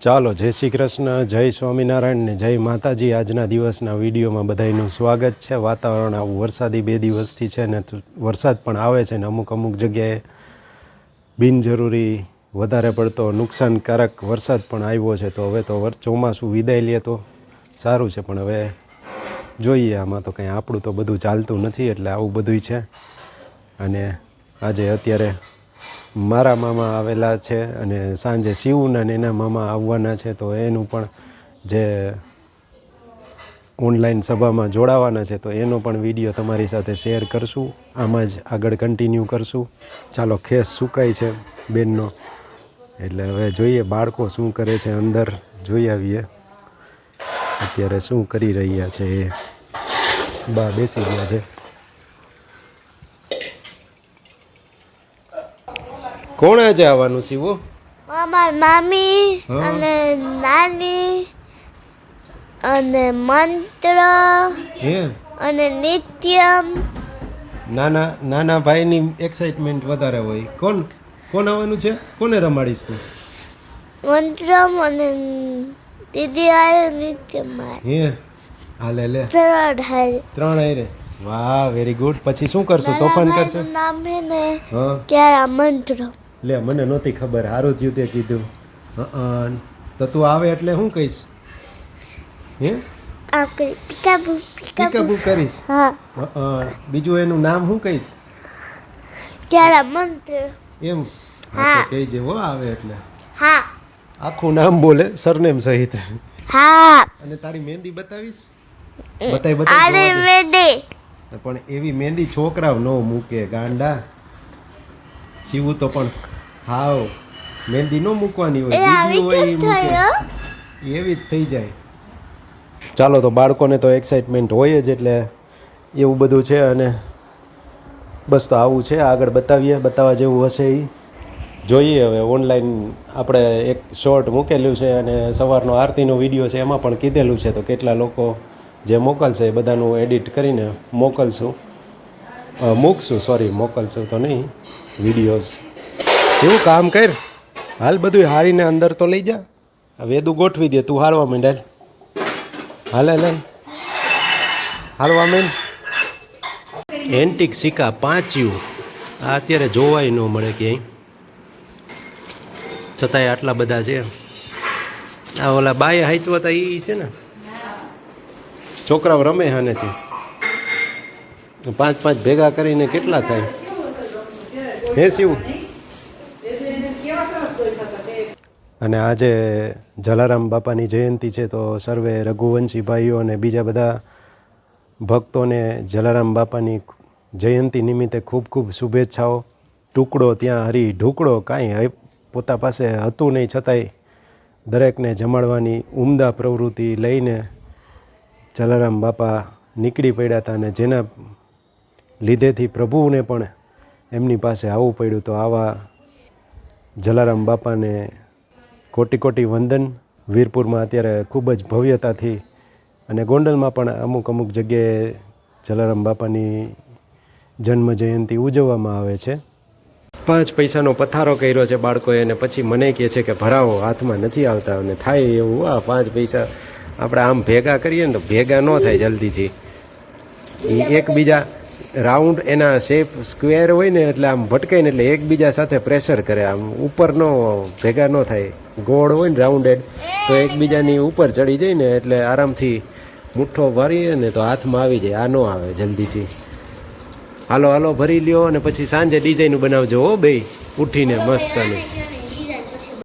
ચાલો જય શ્રી કૃષ્ણ, જય સ્વામિનારાયણ ને જય માતાજી. આજના દિવસના વિડીયોમાં બધાનું સ્વાગત છે. વાતાવરણ આવું વરસાદી બે દિવસથી છે ને વરસાદ પણ આવે છે ને અમુક અમુક જગ્યાએ બિનજરૂરી વધારે પડતો નુકસાનકારક વરસાદ પણ આવ્યો છે. તો હવે તો ચોમાસું વિદાય લે તો સારું છે. પણ હવે જોઈએ, આમાં તો કંઈ આપણું તો બધું ચાલતું નથી એટલે આવું બધુંય છે. અને આજે અત્યારે મારા મામા આવેલા છે અને સાંજે શિવના ને એના મામા આવવાના છે, તો એનું પણ જે ઓનલાઈન સભામાં જોડાવાના છે, તો એનો પણ વીડિયો તમારી સાથે શેર કરશું. આમાં જ આગળ કન્ટિન્યુ કરશું. ચાલો, ખેસ સુકાય છે બેનનો. એટલે હવે જોઈએ બાળકો શું કરે છે, અંદર જોઈ આવીએ. અત્યારે શું કરી રહ્યા છે એ. બા બેસી ગયા છે. કોણ આજે આવવાનું શિવો મામા મામી. અને નાની અને મંત્ર હે? અને નિત્યમ. નાના નાના ભાઈની એક્સાઇટમેન્ટ વધારે હોય. કોણ કોણ આવવાનું છે? કોને રમાડીશ તું? મંત્રમ અને દીદી આરે નિત્યમ હે? હાલે લે. ત્રણ હાય ત્રણ રે વાહ વેરી ગુડ પછી શું કરશું? તોફાન કરશું? નામ ને હા. ક્યારે મંત્ર. લે મને નહોતી ખબર. સારું થયું તે કીધું. હં તો તું આવે એટલે હું કહીશ? હે? પિકાબુ કરીશ? બીજું એનું નામ હું કહીશ? ક્યારા મંત્ર. એમ? હા. હા. કહી જેવો આવે એટલે. હા. આખું નામ બોલે સરનેમ સહિત. હા. અને તારી મહેંદી બતાવીશ? બતાવી બતાવી. પણ એવી મહેંદી છોકરાઓ ન મૂકે ગાંડા. સીવું તો પણ. હાવ. મહેંદી ન મૂકવાની હોય દીદી હોય એ મૂકે. એવી જ થઈ જાય. ચાલો તો બાળકોને તો એક્સાઇટમેન્ટ હોય જ એટલે એવું બધું છે અને બસ તો આવું છે. આગળ બતાવીએ બતાવવા જેવું હશે એ જોઈએ હવે ઓનલાઈન આપણે એક શોર્ટ મૂકેલું છે અને સવારનો આરતીનો વીડિયો છે એમાં પણ કીધેલું છે. તો કેટલા લોકો જે મોકલશે એ બધાનું એડિટ કરીને મોકલશું. મૂકશું સોરી મોકલશું તો નહીં. વિડીયોઝ જેવું કામ કર. હાલ બધું હારીને અંદર તો લઈ જા. વેદું ગોઠવી દે. તું હાલવા માંડે, હાલે. લે હાલવા માંડ. એન્ટિક સિક્કા પાંચ્યું. આ અત્યારે જોવાય ન મળે ક્યાંય. છતાંય આટલા બધા છે. આ ઓલા બાય હાચવા હતા એ છે ને. છોકરાઓ રમે હાનેથી. પાંચ પાંચ ભેગા કરીને કેટલા થાય? હે શિવ. અને આજે જલારામ બાપાની જયંતિ છે તો સર્વે રઘુવંશી ભાઈઓ અને બીજા બધા ભક્તોને જલારામ બાપાની જયંતિ નિમિત્તે ખૂબ ખૂબ શુભેચ્છાઓ. ટુકડો ત્યાં હરી ઢુકડો કાંઈ પોતા પાસે હતું નહીં છતાંય દરેકને જમાડવાની ઉમદા પ્રવૃત્તિ લઈને જલારામ બાપા નીકળી પડ્યા હતા અને જેના લીધેથી પ્રભુને પણ એમની પાસે આવવું પડ્યું તો આવા જલારામ બાપાને કોટી કોટી વંદન વીરપુરમાં અત્યારે ખૂબ જ ભવ્યતાથી અને ગોંડલમાં પણ અમુક અમુક જગ્યાએ જલારામ બાપાની જન્મ જયંતિ ઉજવવામાં આવે છે. પાંચ પૈસાનો પથારો કર્યો છે બાળકોએ અને પછી મને કહે છે કે ભરાવો, હાથમાં નથી આવતા અને થાય એવું, આ પાંચ પૈસા આપણે આમ ભેગા કરીએ ને તો ભેગા ન થાય જલ્દીથી. એકબીજા રાઉન્ડ એના શેપ સ્ક્વેર હોય ને એટલે આમ ભટકાય ને એટલે એકબીજા સાથે પ્રેશર કરે. આમ ઉપર નો ભેગા ન થાય. ગોળ હોય ને રાઉન્ડેડ તો એકબીજાની ઉપર ચડી જાય ને એટલે આરામથી મુઠ્ઠો ભરીએ ને તો હાથમાં આવી જાય. આ ન આવે જલ્દીથી. હાલો હાલો, ભરી લ્યો અને પછી સાંજે ડિઝાઇન બનાવજો હો બે ઉઠીને મસ્ત